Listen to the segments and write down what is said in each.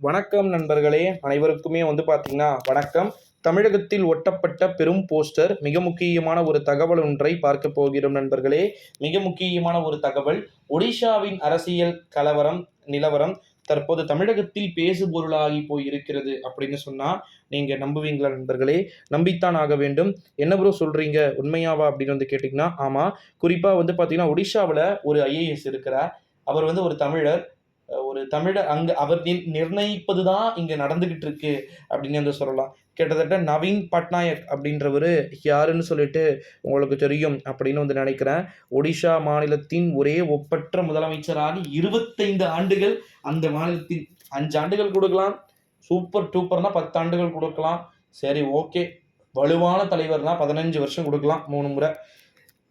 வணக்கம் நண்பர்களே அனைவருக்குமே வந்து பார்த்தீங்கன்னா வணக்கம். தமிழகத்தில் ஒட்டப்பட்ட பெரும் போஸ்டர் மிக முக்கியமான ஒரு தகவல் ஒன்றை பார்க்க போகிறோம் நண்பர்களே. மிக முக்கியமான ஒரு தகவல் ஒடிஷாவின் அரசியல் கலவரம் நிலவரம் தற்போது தமிழகத்தில் பேசு பொருளாகி போய் இருக்கிறது அப்படின்னு சொன்னா நீங்க நம்புவீங்களா நண்பர்களே? நம்பித்தான் ஆக வேண்டும். என்ன ப்ரோ சொல்றீங்க? உண்மையாவா அப்படின்னு வந்து கேட்டிங்கன்னா ஆமா. குறிப்பா வந்து பார்த்தீங்கன்னா ஒடிஷாவில் ஒரு ஐஏஎஸ் இருக்கிறார். அவர் வந்து ஒரு தமிழர். ஒரு தமிழர் அங்க அவர் நிர்- நிர்ணயிப்பது தான் இங்க நடந்துகிட்டு இருக்கு அப்படின்னு வந்து சொல்லலாம். கிட்டத்தட்ட நவீன் பட்நாயக் அப்படின்றவர் யாருன்னு சொல்லிட்டு உங்களுக்கு தெரியும் அப்படின்னு வந்து நினைக்கிறேன். ஒடிஷா மாநிலத்தின் ஒரே ஒப்பற்ற முதலமைச்சராக இருபத்தைந்து ஆண்டுகள் அந்த மாநிலத்தின் அஞ்சு ஆண்டுகள் கொடுக்கலாம். சூப்பர் டூப்பர்னா பத்து ஆண்டுகள் கொடுக்கலாம். சரி ஓகே. வலுவான தலைவர்னா பதினஞ்சு வருஷம் கொடுக்கலாம் மூணு முறை.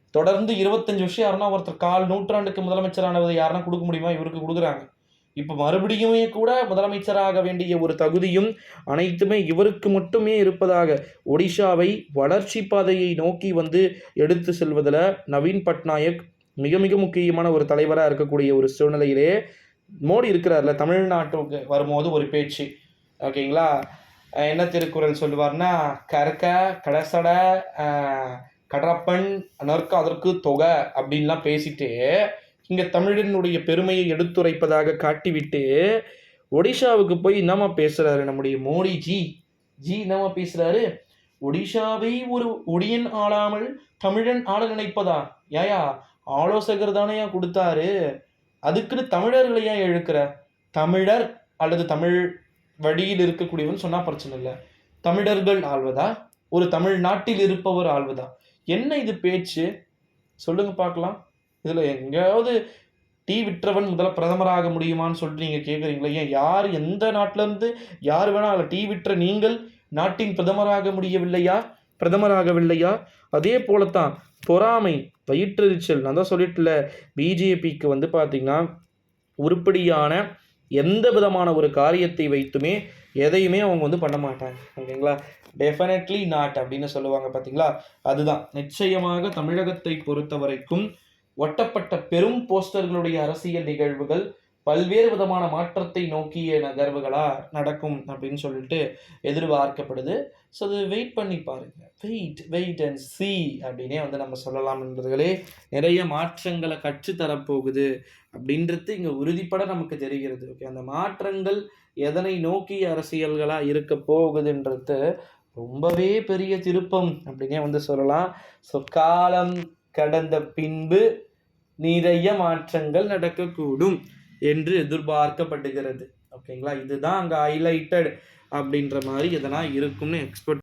தொடர்ந்து இருபத்தஞ்சு வருஷம் யாருன்னா ஒருத்தர் கால் நூற்றாண்டுக்கு முதலமைச்சரானவர் யாருன்னா கொடுக்க முடியுமா? இவருக்கு கொடுக்குறாங்க. இப்போ மறுபடியுமே கூட முதலமைச்சராக வேண்டிய ஒரு தகுதியும் அனைத்துமே இவருக்கு மட்டுமே இருப்பதாக ஒடிஷாவை வளர்ச்சி பாதையை நோக்கி வந்து எடுத்து செல்வதில் நவீன் பட்நாயக் மிக மிக முக்கியமான ஒரு தலைவராக இருக்கக்கூடிய ஒரு சூழ்நிலையிலே மோடி இருக்கிறார்ல தமிழ்நாட்டுக்கு வரும்போது ஒரு பேச்சு. ஓகேங்களா? என்ன திருக்குறள் சொல்லுவார்னா கற்க கடசட கடப்பன் நற்க அதற்கு தொகை அப்படின்லாம் பேசிட்டு இங்கே தமிழனுடைய பெருமையை எடுத்துரைப்பதாக காட்டிவிட்டு ஒடிஷாவுக்கு போய் என்னமா பேசுறாரு நம்முடைய மோடி ஜி ஜி என்னம்மா பேசுறாரு? ஒடிஷாவை ஒரு ஒடியன் ஆளாமல் தமிழன் ஆள நினைப்பதா? ஏயா ஆலோசகர் தானேயா கொடுத்தாரு? அதுக்குன்னு தமிழர்களை ஏன் தமிழர் அல்லது தமிழ் வழியில் இருக்கக்கூடியவன் சொன்னா பிரச்சனை இல்லை. தமிழர்கள் ஆள்வதா? ஒரு தமிழ்நாட்டில் இருப்பவர் ஆள்வதா? என்ன இது பேச்சு? சொல்லுங்க பார்க்கலாம். இதில் எங்கேயாவது டீ விற்றவன் முதல்ல பிரதமராக முடியுமான்னு சொல்லிட்டு நீங்கள் கேக்குறீங்களா ஏன்? யார் எந்த நாட்டிலேருந்து யார் வேணால் டீ விற்ற நீங்கள் நாட்டின் பிரதமராக முடியவில்லையா? பிரதமராகவில்லையா? அதே போலத்தான் பொறாமை வயிற்றெரிச்சல். நான் தான் சொல்லிட்டுல பிஜேபிக்கு வந்து பார்த்தீங்கன்னா உருப்படியான எந்த விதமான ஒரு காரியத்தை வைத்துமே எதையுமே அவங்க வந்து பண்ண மாட்டாங்க. ஓகேங்களா? டெஃபினெட்லி நாட் அப்படின்னு சொல்லுவாங்க பார்த்தீங்களா அதுதான். நிச்சயமாக தமிழகத்தை பொறுத்த வரைக்கும் ஒட்டப்பட்ட பெரும் போஸ்டர்களுடைய அரசியல் நிகழ்வுகள் பல்வேறு விதமான மாற்றத்தை நோக்கிய நகர்வுகளாக நடக்கும் அப்படின்னு சொல்லிட்டு எதிர்பார்க்கப்படுது. ஸோ அது வெயிட் பண்ணி பாருங்க. வெயிட் வெயிட் அண்ட் சி அப்படின்னே வந்து நம்ம சொல்லலாம் என்பதுகளே நிறைய மாற்றங்களை கற்றுத்தரப்போகுது அப்படின்றது இங்கே உறுதிப்பட நமக்கு தெரிகிறது. ஓகே அந்த மாற்றங்கள் எதனை நோக்கிய அரசியல்களாக இருக்க போகுதுன்றது ரொம்பவே பெரிய திருப்பம் அப்படின்னே வந்து சொல்லலாம். ஸோ காலம் கடந்த பின்பு நிறைய மாற்றங்கள் நடக்கக்கூடும் என்று எதிர்பார்க்கப்படுகிறது. ஓகேங்களா இதுதான் அங்கே ஹைலைட்டட் அப்படின்ற மாதிரி எதனா இருக்கும்னு எக்ஸ்பெக்ட்